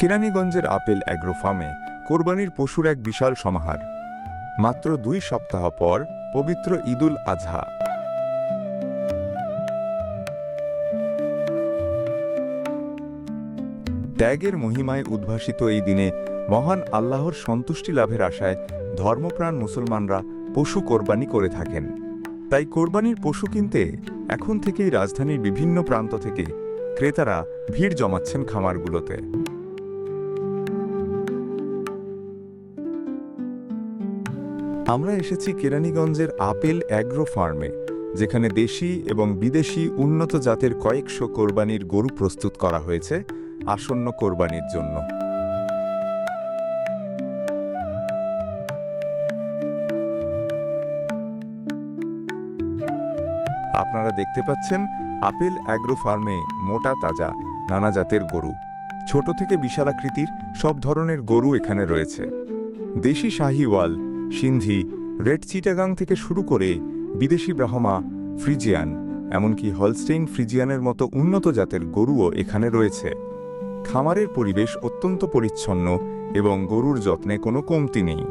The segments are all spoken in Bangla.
কেরানীগঞ্জের আপেল অ্যাগ্রো ফার্মে কোরবানির পশুর এক বিশাল সমাহার। মাত্র দুই সপ্তাহ পর পবিত্র ঈদুল আজহা। ত্যাগের মহিমায় উদ্ভাসিত এই দিনে মহান আল্লাহর সন্তুষ্টি লাভের আশায় ধর্মপ্রাণ মুসলমানরা পশু কোরবানি করে থাকেন। তাই কোরবানির পশু কিনতে এখন থেকেই রাজধানীর বিভিন্ন প্রান্ত থেকে ক্রেতারা ভিড় জমাচ্ছেন খামারগুলোতে। আমরা এসেছি কেরানীগঞ্জের আপেল অ্যাগ্রো ফার্মে, যেখানে দেশি এবং বিদেশি উন্নত জাতের কয়েকশো কোরবানির গরু প্রস্তুত করা হয়েছে আসন্ন কোরবানির জন্য। আপনারা দেখতে পাচ্ছেন, আপেল অ্যাগ্রো ফার্মে মোটা, তাজা, নানা জাতের গরু। ছোট থেকে বিশালাকৃতির সব ধরনের গরু এখানে রয়েছে। দেশি শাহিওয়াল সিন্ধি রেড চিটাগাং থেকে শুরু করে বিদেশি ব্রাহ্মা ফ্রিজিয়ান, এমনকি হলস্টেইন ফ্রিজিয়ানের মতো উন্নত জাতের গরুও এখানে রয়েছে। খামারের পরিবেশ অত্যন্ত পরিচ্ছন্ন এবং গরুর যত্নে কোনো কমতি নেই।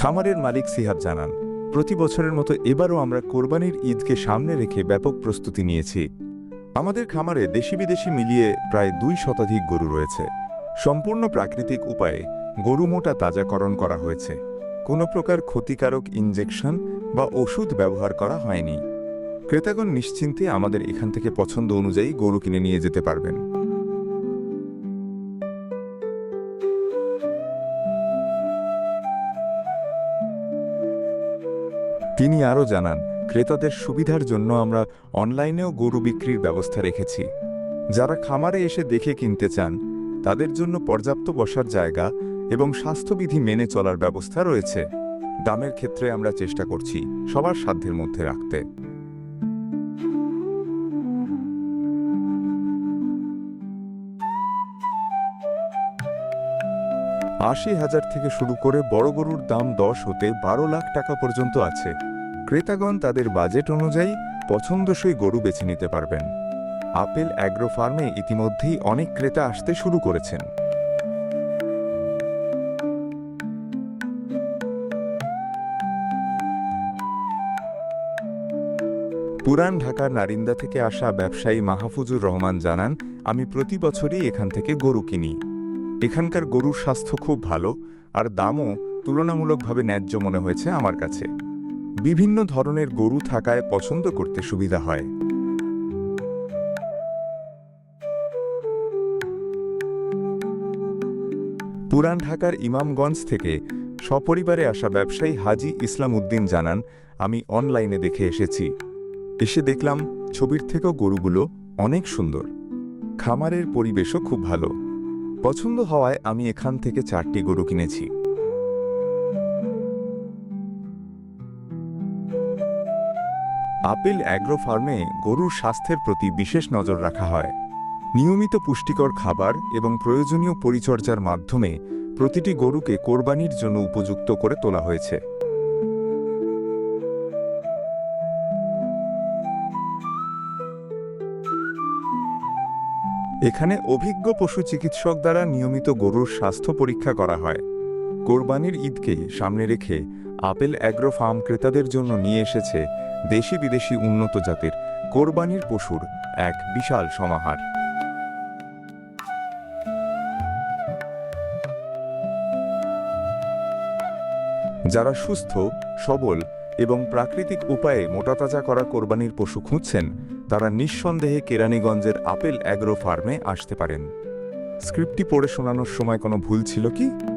খামারের মালিক সিহাব জানান, প্রতি বছরের মতো এবারও আমরা কোরবানির ঈদকে সামনে রেখে ব্যাপক প্রস্তুতি নিয়েছি। আমাদের খামারে দেশি বিদেশি মিলিয়ে প্রায় দুই শতাধিক গরু রয়েছে। সম্পূর্ণ প্রাকৃতিক উপায়ে গরু মোটা তাজাকরণ করা হয়েছে। কোনো প্রকার ক্ষতিকারক ইনজেকশন বা ওষুধ ব্যবহার করা হয়নি। ক্রেতাগণ নিশ্চিন্তে আমাদের এখান থেকে পছন্দ অনুযায়ী গরু কিনে নিয়ে যেতে পারবেন। তিনি আরও জানান ক্রেতাদের সুবিধার জন্য আমরা অনলাইনেও গরু বিক্রির ব্যবস্থা রেখেছি। যারা খামারে এসে দেখে কিনতে চান, তাদের জন্য পর্যাপ্ত বসার জায়গা এবং স্বাস্থ্যবিধি মেনে চলার ব্যবস্থা রয়েছে। দামের ক্ষেত্রে আমরা চেষ্টা করছি সবার সাধ্যের মধ্যে রাখতে। আশি হাজার থেকে শুরু করে বড় গরুর দাম দশ হতে বারো লাখ টাকা পর্যন্ত আছে। ক্রেতাগণ তাদের বাজেট অনুযায়ী পছন্দসই গরু বেছে নিতে পারবেন। আপেল অ্যাগ্রো ফার্মে ইতিমধ্যেই অনেক ক্রেতা আসতে শুরু করেছেন। পুরান ঢাকার নারিন্দা থেকে আসা ব্যবসায়ী মাহফুজুর রহমান জানান, আমি প্রতি বছরই এখান থেকে গরু কিনি। এখানকার গরুর স্বাস্থ্য খুব ভালো, আর দামও তুলনামূলকভাবে ন্যায্য মনে হয়েছে আমার কাছে। বিভিন্ন ধরনের গরু থাকায় পছন্দ করতে সুবিধা হয়। পুরান ঢাকার ইমামগঞ্জ থেকে সপরিবারে আসা ব্যবসায়ী হাজি ইসলাম উদ্দিন জানান, আমি অনলাইনে দেখে এসেছি। এসে দেখলাম ছবির থেকেও গরুগুলো অনেক সুন্দর। খামারের পরিবেশও খুব ভালো। পছন্দ হওয়ায় আমি এখান থেকে চারটি গরু কিনেছি। আপেল অ্যাগ্রো ফার্মে গরুর স্বাস্থ্যের প্রতি বিশেষ নজর রাখা হয়। নিয়মিত পুষ্টিকর খাবার এবং প্রয়োজনীয় পরিচর্যার মাধ্যমে প্রতিটি গরুকে কোরবানির জন্য উপযুক্ত করে তোলা হয়েছে। এখানে অভিজ্ঞ পশু চিকিৎসক দ্বারা নিয়মিত গরুর স্বাস্থ্য পরীক্ষা করা হয়। কোরবানির ঈদকে সামনে রেখে আপেল অ্যাগ্রো ফার্ম ক্রেতাদের জন্য নিয়ে এসেছে দেশি বিদেশি উন্নত জাতের কোরবানির পশুর এক বিশাল সমাহার। যারা সুস্থ, সবল এবং প্রাকৃতিক উপায়ে মোটাতাজা করা কোরবানির পশু খুঁজছেন, তারা নিঃসন্দেহে কেরানীগঞ্জের আপেল অ্যাগ্রো ফার্মে আসতে পারেন। স্ক্রিপ্টটি পড়ে শোনানোর সময় কোনো ভুল ছিল কি?